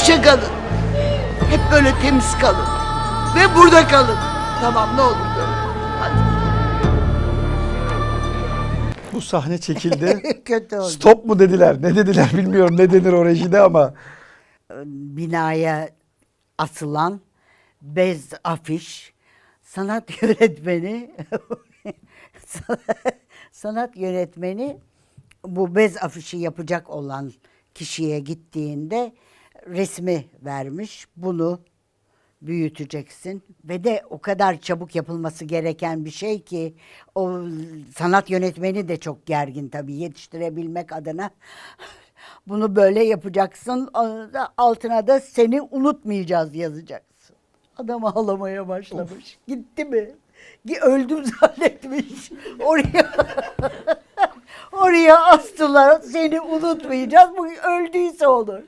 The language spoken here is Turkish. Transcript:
Hoşça kalın. Hep böyle temiz kalın. Ve burada kalın. Tamam ne olur böyle. Hadi. Bu sahne çekildi. Kötü oldu. Stop mu dediler? Ne dediler bilmiyorum ne denir o rejide ama. Binaya asılan bez afiş, sanat yönetmeni, sanat yönetmeni bu bez afişi yapacak olan kişiye gittiğinde resmi vermiş. Bunu büyüteceksin ve de o kadar çabuk yapılması gereken bir şey ki o sanat yönetmeni de çok gergin tabii yetiştirebilmek adına. Bunu böyle yapacaksın altına da seni unutmayacağız yazacaksın. Adam ağlamaya başlamış. Gitti mi? Öldüm zannetmiş. Oraya oraya astılar. Seni unutmayacağız. Bu öldüyse olur.